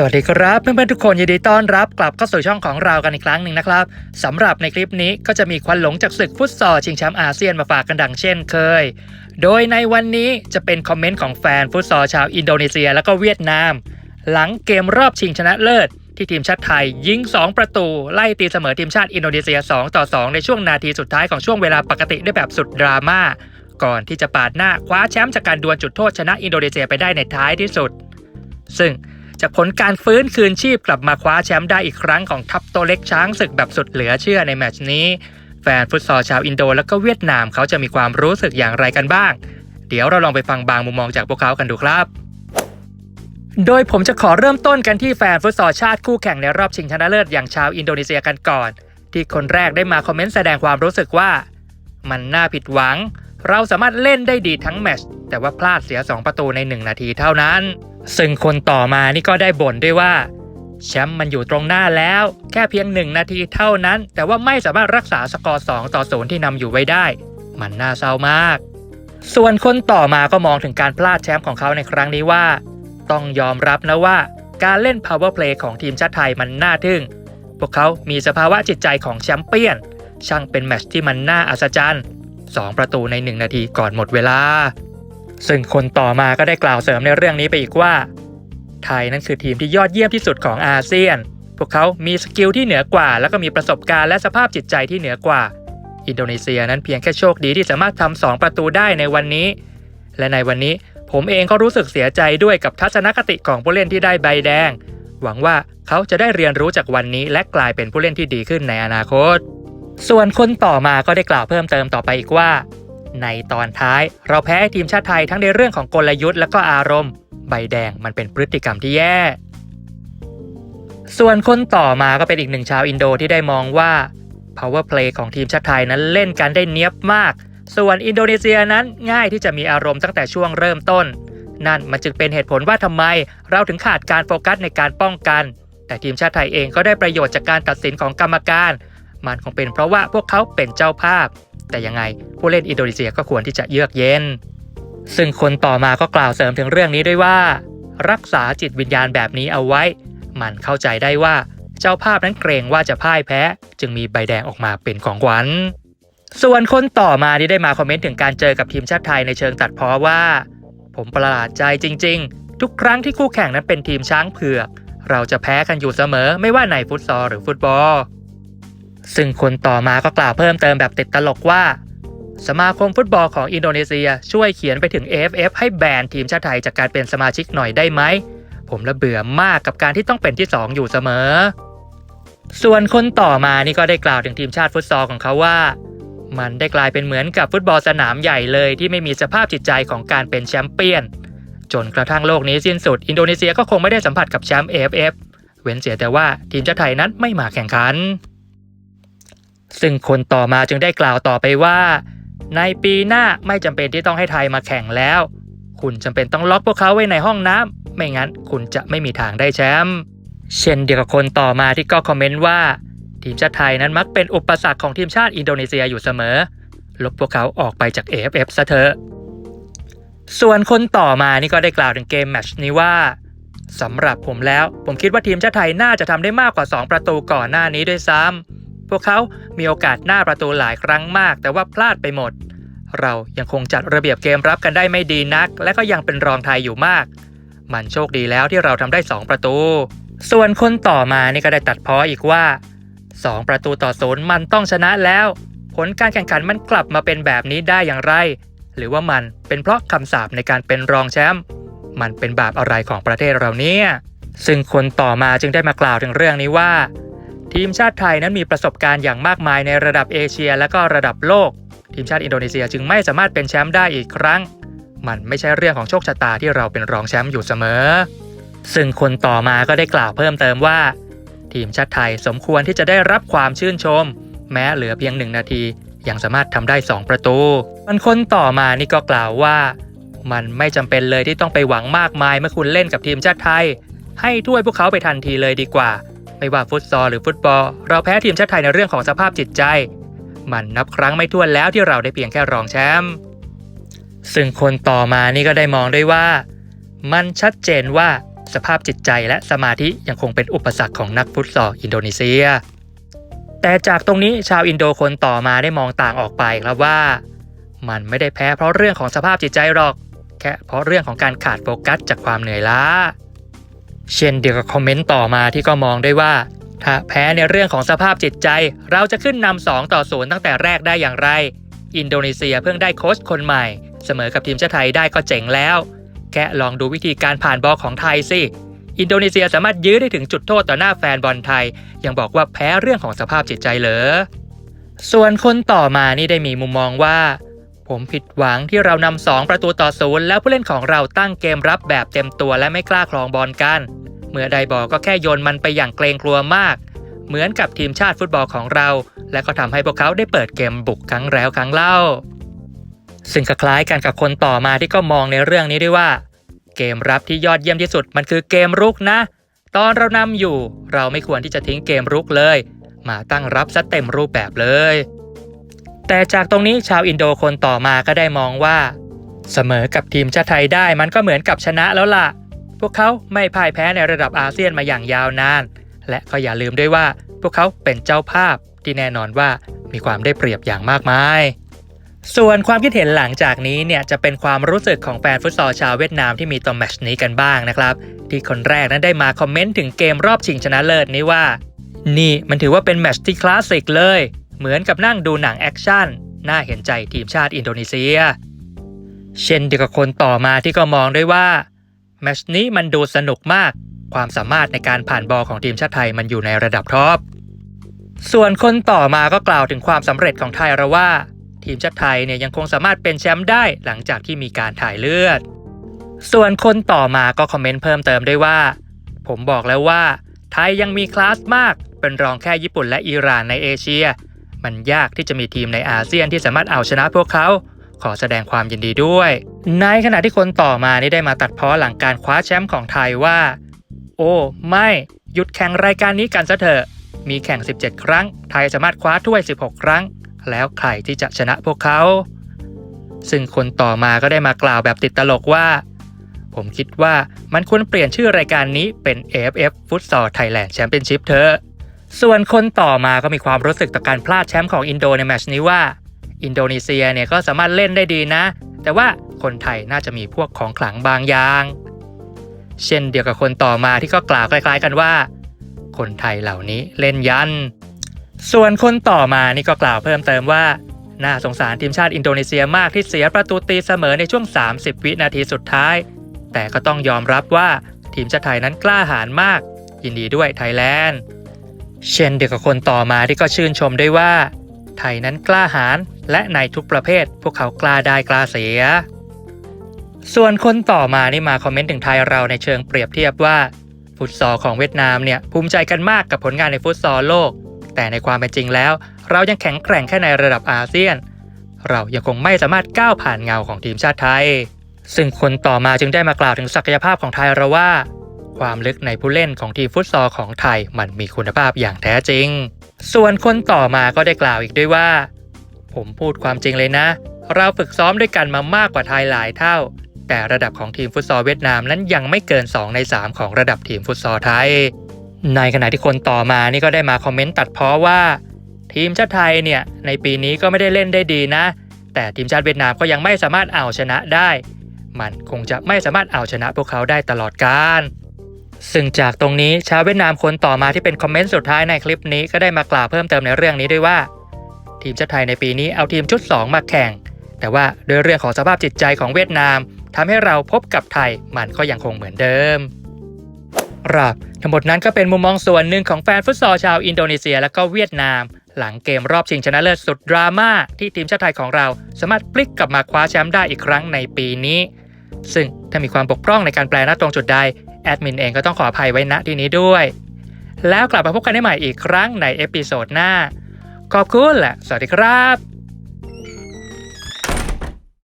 สวัสดีครับเพื่อนๆทุกคนยินดีต้อนรับกลับเข้าสู่ช่องของเรากันอีกครั้งหนึ่งนะครับสำหรับในคลิปนี้ก็จะมีควันหลงจากศึกฟุตซอลชิงแชมป์อาเซียนมาฝากกันดังเช่นเคย โดยในวันนี้จะเป็นคอมเมนต์ของแฟนฟุตซอลชาวอินโดนีเซียและก็เวียดนาม หลังเกมรอบชิงชนะเลิศ ที่ทีมชาติไทยยิง 2 ประตู ไล่ตีเสมอทีมชาติอินโดนีเซีย 2 ต่อ 2 ในช่วงนาทีสุดท้ายของช่วงเวลาปกติได้แบบสุดดราม่าก่อนที่จะปาดหน้าคว้าแชมป์จากการดวลจุดโทษชนะอินโดนีเซียไปได้ในท้ายที่สุด ซึ่ง จากผลการฟื้นคืนชีพกลับมาคว้าแชมป์ได้อีกครั้งของทัพโตวเล็กช้างศึกแบบสุดเหลือเชื่อในแมตช์นี้ แฟนฟุตซอลชาวอินโดและก็เวียดนามเขาจะมีความรู้สึกอย่างไรกันบ้าง เดี๋ยวเราลองไปฟังบางมุมมองจากพวกเขากันดูครับโดยผมจะขอเริ่มต้นกันที่แฟนฟุตซอลชาติคู่แข่งในรอบชิงชนะเลิศอย่างชาวอินโดนีเซียกันก่อน ที่คนแรกได้มาคอมเมนต์แสดงความรู้สึกว่า มันน่าผิดหวัง เราสามารถเล่นได้ดีทั้งแมตช์แต่ว่าพลาดเสีย 2 ประตูใน 1 นาทีเท่านั้น ซึ่งคนต่อมานี่ก็ได้บ่นด้วยว่า แชมป์มันอยู่ตรงหน้าแล้ว แค่เพียง1นาทีเท่านั้น แต่ว่าไม่สามารถรักษาสกอร์ 2 ต่อ0ที่นำอยู่ไว้ได้ มันน่าเศร้ามาก ส่วนคนต่อมาก็มองถึงการพลาดแชมป์ของเขาในครั้งนี้ว่า ต้องยอมรับนะว่า การเล่น power play ของทีมชาติไทยมันน่าทึ่ง พวกเขามีสภาวะจิตใจของแชมเปี้ยน ช่างเป็นแมตช์ที่มันน่าอัศจรรย์2ประตูใน 1 นาทีก่อนหมดเวลา ซึ่งคนต่อมาก็ได้กล่าวเสริมในเรื่องนี้ไปอีกว่า ไทยนั่นคือทีมที่ยอดเยี่ยมที่สุดของอาเซียน พวกเขามีสกิลที่เหนือกว่า แล้วก็มีประสบการณ์และสภาพจิตใจที่เหนือกว่า อินโดนีเซียนั้นเพียงแค่โชคดีที่สามารถทำสองประตูได้ในวันนี้ และในวันนี้ผมเองก็รู้สึกเสียใจด้วยกับทัศนคติของผู้เล่นที่ได้ใบแดง หวังว่าเขาจะได้เรียนรู้จากวันนี้ และกลายเป็นผู้เล่นที่ดีขึ้นในอนาคต ส่วนคนต่อมาก็ได้กล่าวเพิ่มเติมต่อไปอีกว่า ในตอนท้าย เราแพ้ทีมชาติไทยทั้งในเรื่องของกลยุทธ์และก็อารมณ์ ใบแดงมันเป็นพฤติกรรมที่แย่ ส่วนคนต่อมาก็เป็นอีกหนึ่งชาวอินโดที่ได้มองว่า power play ของทีมชาติไทยนั้นเล่นกันได้เนียบมาก ส่วนอินโดนีเซียนั้นง่ายที่จะมีอารมณ์ตั้งแต่ช่วงเริ่มต้น นั่นมันจึงเป็นเหตุผลว่าทำไม เราถึงขาดการโฟกัสในการป้องกัน แต่ทีมชาติไทยเองก็ได้ประโยชน์จากการตัดสินของกรรมการ มันคงเป็นเพราะว่าพวกเขาเป็นเจ้าภาพ แต่ยังไงผู้เล่นอินโดนีเซียก็ควรที่จะเยือกเย็น ซึ่งคนต่อมาก็กล่าวเสริมถึงเรื่องนี้ด้วยว่า รักษาจิตวิญญาณแบบนี้เอาไว้ มันเข้าใจได้ว่าเจ้าภาพนั้นเกรงว่าจะพ่ายแพ้ จึงมีใบแดงออกมาเป็นของขวัญ ส่วนคนต่อมาที่ได้มาคอมเมนต์ถึงการเจอกับทีมชาติไทยในเชิงตัดพ้อว่า ผมประหลาดใจจริง ๆ ทุกครั้งที่คู่แข่งนั้นเป็นทีมช้างเผือก เราจะแพ้กันอยู่เสมอไม่ว่าในฟุตซอลหรือฟุตบอล ซึ่งคนต่อมาก็กล่าวเพิ่มเติมแบบติดตลกว่า สมาคมฟุตบอลของอินโดนีเซียช่วยเขียนไปถึง AFF ให้แบนทีมชาติไทยจากการเป็นสมาชิกหน่อยได้ไหม ผมละเบื่อมากกับการที่ต้องเป็นที่ 2 อยู่เสมอ ส่วนคนต่อมานี่ก็ได้กล่าวถึงทีมชาติฟุตซอลของเขาว่ามันได้กลายเป็นเหมือนกับฟุตบอลสนามใหญ่เลยที่ไม่มีสภาพจิตใจของการเป็นแชมเปี้ยน จนกระทั่งโลกนี้สิ้นสุด อินโดนีเซียก็คงไม่ได้สัมผัสกับแชมป์ AFF เว้นเสียแต่ว่าทีมชาติไทยนั้นไม่มาแข่งขัน ซึ่งคนต่อมาจึงได้กล่าวต่อไปว่า ในปีหน้าไม่จำเป็นที่ต้องให้ไทยมาแข่งแล้ว คุณจำเป็นต้องล็อกพวกเขาไว้ในห้องน้ำไม่งั้นคุณจะไม่มีทางได้แชมป์เช่นเดียวกับคนต่อมาที่ก็คอมเมนต์ว่า ทีมชาติไทยนั้นมักเป็นอุปสรรคของทีมชาติอินโดนีเซียอยู่เสมอ ลบพวกเขาออกไปจาก AFF ซะเถอะส่วนคนต่อมานี่ก็ได้กล่าวถึงเกมแมชนี้ว่าสำหรับผมแล้ว ผมคิดว่าทีมชาติไทยน่าจะทำได้มากกว่า 2 ประตูก่อนหน้านี้ด้วยซ้ำ พวกเขามีโอกาสหน้าประตูหลายครั้งมาก แต่ว่าพลาดไปหมด เรายังคงจัดระเบียบเกมรับกันได้ไม่ดีนัก และก็ยังเป็นรองไทยอยู่มาก มันโชคดีแล้วที่เราทำได้ 2 ประตู ส่วนคนต่อมานี่ก็ได้ตัดพ้ออีกว่า 2 ประตูต่อศูนย์มันต้องชนะแล้ว ผลการแข่งขันมันกลับมาเป็นแบบนี้ได้อย่างไร หรือว่ามันเป็นเพราะคำสาปในการเป็นรองแชมป์มันเป็นบาปอะไรของประเทศเราเนี่ยซึ่งคนต่อมาจึงได้มากล่าวถึงเรื่องนี้ว่า ทีมชาติไทยนั้นมีประสบการณ์อย่างมากมายในระดับเอเชีย และก็ระดับโลก ทีมชาติอินโดนีเซียจึงไม่สามารถเป็นแชมป์ได้อีกครั้ง มันไม่ใช่เรื่องของโชคชะตาที่เราเป็นรองแชมป์อยู่เสมอ ซึ่งคนต่อมาก็ได้กล่าวเพิ่มเติมว่า ทีมชาติไทยสมควรที่จะได้รับความชื่นชม แม้เหลือเพียงหนึ่งนาทียังสามารถทำได้ 2 ประตู มันคนต่อมานี่ก็กล่าวว่า มันไม่จำเป็นเลยที่ต้องไปหวังมากมายเมื่อคุณเล่นกับทีมชาติไทย ให้ถ้วยพวกเขาไปทันทีเลยดีกว่า ไม่ว่าฟุตซอลหรือฟุตบอล เราแพ้ทีมชาติไทยในเรื่องของสภาพจิตใจ มันนับครั้งไม่ถ้วนแล้วที่เราได้เพียงแค่รองแชมป์ซึ่งคนต่อมานี่ก็ได้มองด้วยว่า มันชัดเจนว่าสภาพจิตใจและสมาธิยังคงเป็นอุปสรรคของนักฟุตซอลอินโดนีเซีย แต่จากตรงนี้ชาวอินโดคนต่อมาได้มองต่างออกไปครับว่า มันไม่ได้แพ้เพราะเรื่องของสภาพจิตใจหรอก แค่เพราะเรื่องของการขาดโฟกัสจากความเหนื่อยล้า เช่นเดียวกับคอมเมนต์ต่อมาที่ก็มองได้ว่า ถ้าแพ้ในเรื่องของสภาพจิตใจ เราจะขึ้นนำ2ต่อ0ตั้งแต่แรกได้อย่างไร อินโดนีเซียเพิ่งได้โค้ชคนใหม่ เสมอกับทีมชาติไทยได้ก็เจ๋งแล้ว แค่ลองดูวิธีการผ่านบอลของไทยสิอินโดนีเซียสามารถยื้อได้ถึงจุดโทษต่อหน้าแฟนบอลไทย ยังบอกว่าแพ้เรื่องของสภาพจิตใจเหรอส่วนคนต่อมานี่ได้มีมุมมองว่า ผมผิดหวังที่เรานำสองประตูต่อศูนย์แล้วผู้เล่นของเราตั้งเกมรับแบบเต็มตัวและไม่กล้าครองบอลกัน เมื่อไดบอก็แค่โยนมันไปอย่างเกรงกลัวมาก เหมือนกับทีมชาติฟุตบอลของเรา และก็ทำให้พวกเขาได้เปิดเกมบุกครั้งแล้วครั้งเล่า ซึ่งก็คล้ายกันกับคนต่อมาที่ก็มองในเรื่องนี้ด้วยว่า เกมรับที่ยอดเยี่ยมที่สุดมันคือเกมรุกนะ ตอนเรานำอยู่ เราไม่ควรที่จะทิ้งเกมรุกเลย มาตั้งรับซะเต็มรูปแบบเลย แต่จากตรงนี้ชาวอินโดคนต่อมาก็ได้มองว่า เสมอกับทีมชาติไทยได้มันก็เหมือนกับชนะแล้วล่ะ พวกเขาไม่พ่ายแพ้ในระดับอาเซียนมาอย่างยาวนาน และก็อย่าลืมด้วยว่า พวกเขาเป็นเจ้าภาพที่แน่นอนว่ามีความได้เปรียบอย่างมากมายส่วนความคิดเห็นหลังจากนี้เนี่ยจะเป็นความรู้สึกของแฟนฟุตซอลชาวเวียดนามที่มีต่อแมชนี้กันบ้างนะครับ ที่คนแรกนั้นได้มาคอมเมนต์ถึงเกมรอบชิงชนะเลิศนี้ว่า นี่มันถือว่าเป็นแมชที่คลาสสิกเลย เหมือนกับนั่งดูหนังแอคชั่น น่าเห็นใจทีมชาติอินโดนีเซีย เช่นเดียวกับคนต่อมาที่ก็มองด้วยว่า แมชนี้มันดูสนุกมาก ความสามารถในการผ่านบอลของทีมชาติไทยมันอยู่ในระดับท็อป ส่วนคนต่อมาก็กล่าวถึงความสำเร็จของไทยเราว่า ทีมชาติไทยเนี่ยยังคงสามารถเป็นแชมป์ได้หลังจากที่มีการถ่ายเลือด ส่วนคนต่อมาก็คอมเมนต์เพิ่มเติมได้วยว่า ผมบอกแล้วว่า ไทยยังมีคลาสมาก เป็นรองแค่ญี่ปุ่นและอิหร่านในเอเชีย มันยากที่จะมีทีมในอาเซียนที่สามารถเอาชนะพวกเขา ขอแสดงความยินดีด้วย ในขณะที่คนต่อมานี่ได้มาตัดพ้อหลังการคว้าแชมป์ของไทยว่า โอ้ไม่หยุดแข่งรายการนี้กันซะเถอะ มีแข่ง 17 ครั้ง ไทยสามารถคว้าถ้วย 16 ครั้ง แล้วใครที่จะชนะพวกเขา ซึ่งคนต่อมาก็ได้มากล่าวแบบติดตลกว่า ผมคิดว่ามันควรเปลี่ยนชื่อรายการนี้เป็น AFF Futsal Thailand Championship เถอะ ส่วนคนต่อมาก็มีความรู้สึกต่อการพลาดแชมป์ของอินโดในแมชนี้ว่า อินโดนีเซียเนี่ยก็สามารถเล่นได้ดีนะ แต่ว่าคนไทยน่าจะมีพวกของขลังบางอย่าง เช่นเดียวกับคนต่อมาที่ก็กล่าวคล้ายๆกันว่า คนไทยเหล่านี้เล่นยัน ส่วนคนต่อมานี่ก็กล่าวเพิ่มเติมว่า น่าสงสารทีมชาติอินโดนีเซียมากที่เสียประตูตีเสมอในช่วง 30 วินาทีสุดท้าย แต่ก็ต้องยอมรับว่าทีมชาติไทยนั้นกล้าหาญมาก ยินดีด้วยไทยแลนด์เช่นเดียวกับคนต่อมาที่ก็ชื่นชมด้วยว่า ไทยนั้นกล้าหาญ และในทุกประเภทพวกเขากล้าได้กล้าเสีย ส่วนคนต่อมานี่มาคอมเมนต์ถึงไทยเราในเชิงเปรียบเทียบว่า ฟุตซอลของเวียดนามเนี่ยภูมิใจกันมากกับผลงานในฟุตซอลโลก แต่ในความเป็นจริงแล้ว เรายังแข็งแกร่งแค่ในระดับอาเซียน เรายังคงไม่สามารถก้าวผ่านเงาของทีมชาติไทย ซึ่งคนต่อมาจึงได้มากล่าวถึงศักยภาพของไทยเราว่า ความลึกในผู้เล่นของทีมฟุตซอลของไทยมันมีคุณภาพอย่างแท้จริง ส่วนคนต่อมาก็ได้กล่าวอีกด้วยว่า ผมพูดความจริงเลยนะ เราฝึกซ้อมด้วยกันมามากกว่าไทยหลายเท่า แต่ระดับของทีมฟุตซอลเวียดนามนั้นยังไม่เกิน 2 ใน 3 ของระดับทีมฟุตซอลไทย ในขณะที่คนต่อมานี่ก็ได้มาคอมเมนต์ตัดพ้อว่า ทีมชาติไทยเนี่ยในปีนี้ก็ไม่ได้เล่นได้ดีนะ แต่ทีมชาติเวียดนามก็ยังไม่สามารถเอาชนะได้ มันคงจะไม่สามารถเอาชนะพวกเขาได้ตลอดกาลซึ่งจากตรงนี้ชาวเวียดนามคนต่อมาที่เป็นคอมเมนต์สุดท้ายในคลิปนี้ก็ได้มากล่าวเพิ่มเติมในเรื่องนี้ด้วยว่า ทีมชาติไทยในปีนี้เอาทีมชุด 2 มาแข่ง แต่ว่าด้วยเรื่องของสภาพจิตใจของเวียดนามทำให้เราพบกับไทยมันก็ยังคงเหมือนเดิมครับทั้งหมดนั้นก็เป็นมุมมองส่วนหนึ่งของแฟนฟุตซอลชาวอินโดนีเซียและก็เวียดนาม หลังเกมรอบชิงชนะเลิศสุดดราม่าที่ทีมชาติไทยของเรา สามารถพลิกกลับมาคว้าแชมป์ได้อีกครั้งในปีนี้ ซึ่งถ้ามีความบกพร่องในการแปลหน้าตรงจุดใดแอดมินเองก็ต้องขออภัยไว้ณที่นี้ด้วย แล้วกลับมาพบกันได้ใหม่อีกครั้งในเอพิโซดหน้า ขอบคุณและสวัสดีครับ